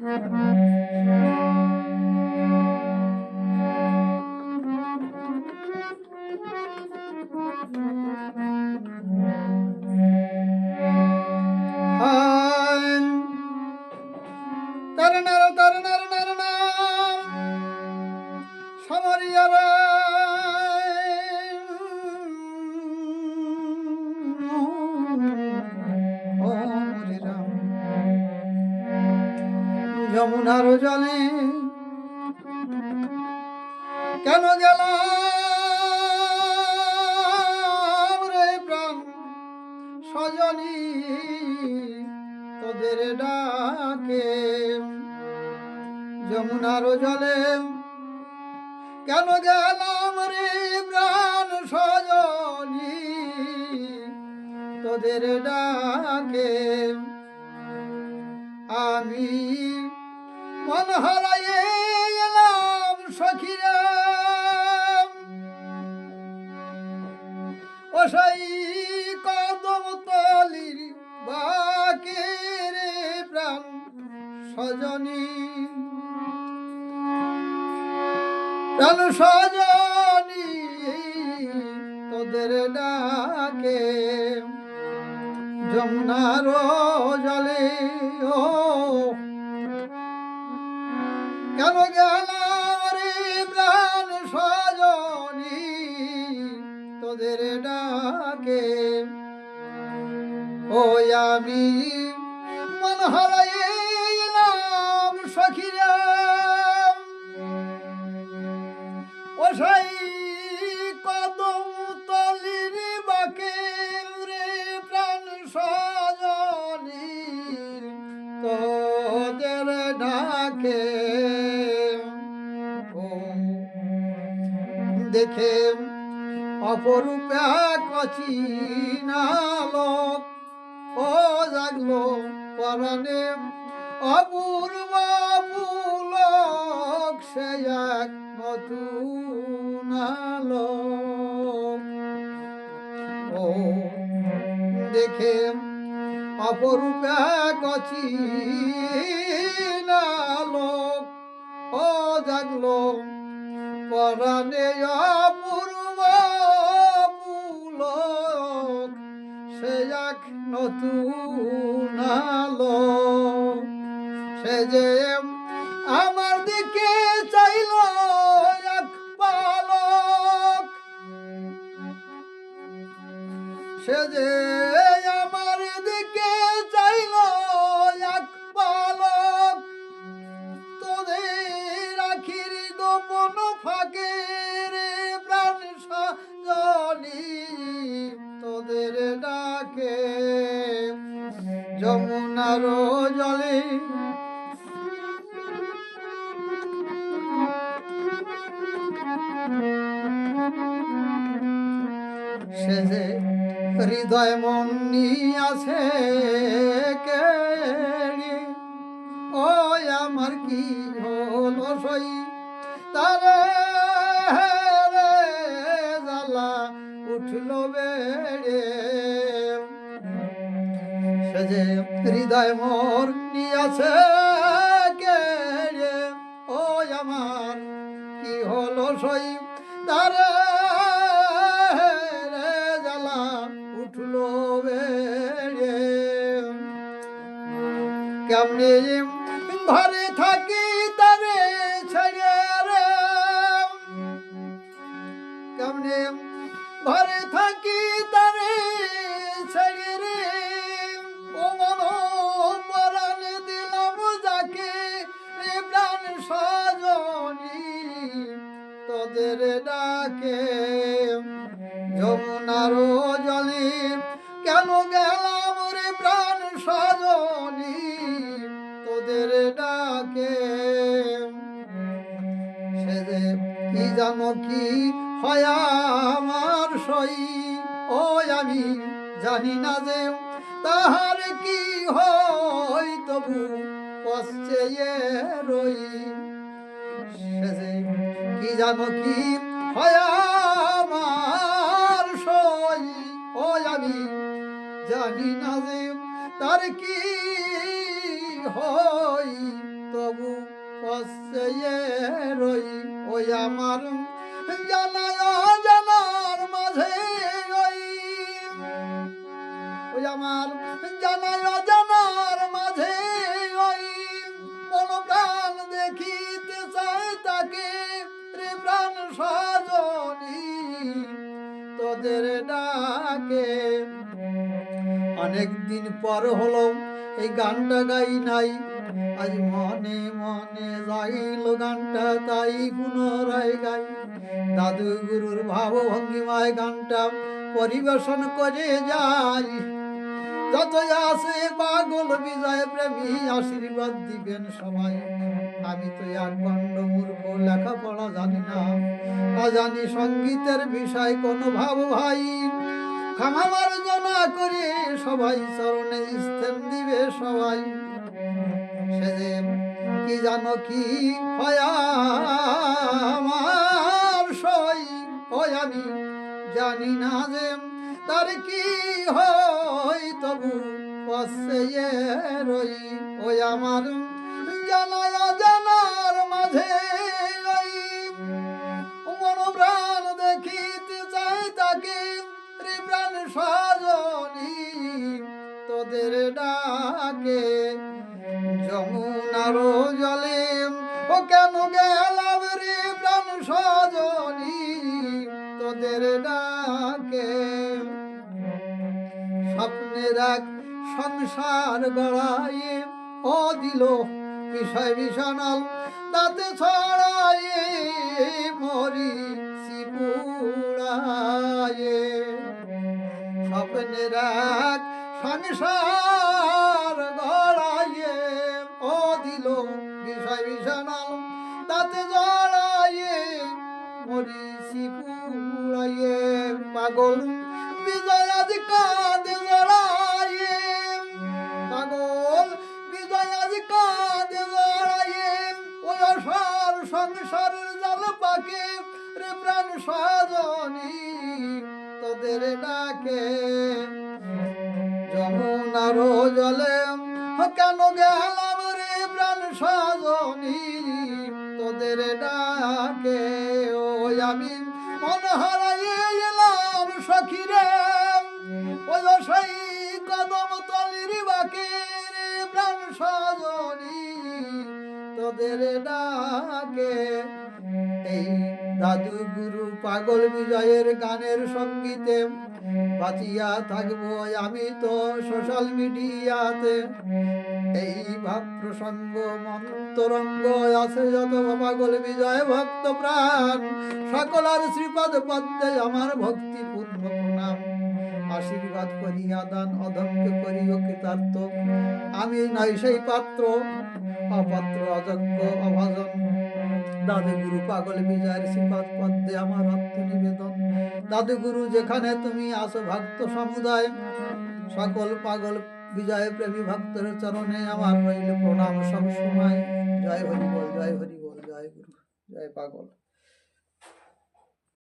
হায় তরণর যমুনার জলে। কেন গেলাম রে প্রাণ সজনী তোদের ডাকে? যমুনার জলে কেন গেলাম রে প্রাণ সজনী তোদের ডাকে? আমি মন হারাইয়ে এলাম, সখিরা। ওসাই কদম তলির বাকে রে প্রাণ সজনী। প্রাণ সজনী তোদের ডাকে, যমুনার জলে, ও কেন গেলাম রে প্রাণ সজনী? তোদের ডাকে। ও আমি মন হারাইয়ে এলাম সখিরা ও সাই দেখে অপরূপা কচি নালক ও জাগলো পরনে অপূর্ব পুলক সে এক নতুন ও দেখে অপরূপা কচি নালক ও জাগলো পরাণে অপূর্ব পুলক সে এক নতুন আলো সে যে আমার দিকে চাইল এক পালক, সে যে ডাকে যমুনার জলে সে হৃদয় মন আছে। হৃদয় মোর রে ও আমার, কি হলো সই? তারে উঠল বেড়ে। কেমনি ঘরে থাকি তারে ছেড়ে রে। কেমনি সজনী তোদের ডাকে। যমুনার জলে কেন গেলাম রে প্রাণ সজনী তোদের ডাকে? সে যে কি জানো কি হয় আমার সই? ও আমি জানি না যে তাহার কি হয় তবু পশ্চে রই কি জানো কি হয় আমার সই ও আমি জানি না যে তার কি হই তবু রই ওই আমার জানায় জানার মাঝে ওই আমার জানায় তোদের ডাকে। অনেক দিন পর হলো এই গানটা গাই নাই। আজ মনে মনে যাইল গানটা, তাই পুনরায় গাই। দাদু গুরুর ভাব ভঙ্গিমায় গানটা পরিবেশন করে যাই। যত আসে পাগল বিজয় প্রেমী, আশীর্বাদ দিবেন সবাই। আমি তো এক গণ্ড মূর্খ, লেখাপড়া জানি না। না জানি সঙ্গীতের বিষয়, কোনো ভাব ভাই। ক্ষমা মার্জনা করে, সবাই চরণে স্থান দিবে সবাই। সে কি জানো কি আমার সই ওই আমি জানি না যে তার কি হয়, তবু রই, ওই আমার জানায় তোদের ডাকে, যমুনার জলে। ও কেন গেলাম রে প্রাণ সজনী, তোদের ডাকে? স্বপ্নের এক সংসার গড়াইয়ে ও দিল বিষয় বিষণাল, তাতে ছড়াইয়ে মরি সিপুড়াইয়ে স্বপ্নের এক সংসার গড়াইয়ে ও দিল বিষয় বিষণাল। তাতে জড়াইয়ে মরি সিপুড়াইয়ে পাগল। বিজয় আজ কাঁদে জড়াইয়ে পাগল। বিজয় আজ কাঁদে জড়াইয়ে ওই অসার সংসারের জাল পাকে। রে প্রাণ সাজনী তোদের ডাকে। যমুনার জলে কেন গেলাম রে প্রাণ সাজনী তোদের ডাকে ওই আমি মন হারাইয়ে এলাম সখিরে ওই সেই কদম তলির বাকে রে প্রাণ সাজনী তোদের ডাকে এই দাদু গুরু পাগল বিজয়ের গানের সঙ্গীতে বাঁচিয়া থাকব আমি তো সোশ্যাল মিডিয়াতে এই ভাব প্রসঙ্গ মন্তরঙ্গ আছে যত পাগল বিজয় ভক্ত প্রাণ। সকল আর শ্রীপদ পদ্মে আমার ভক্তি পূর্ণ প্রণাম। আশীর্বাদ করিয়া দান, অধমকে করিও কৃতার্থ। আমি নাই সেই পাত্র, অপাত্র, অযোগ্য, অভাজন। দাদু গুরু পাগল বিজয়ের শ্রীপাদ পদ্মে আমার আত্ম নিবেদন। দাদু গুরু, যেখানে তুমি আসো ভক্ত সমুদায়, সকল পাগল বিজয় প্রেমী ভক্তের চরণে আমার রইল প্রণাম সব সময় জয় হরি বল, জয় হরি বল, জয় গুরু, জয় পাগল।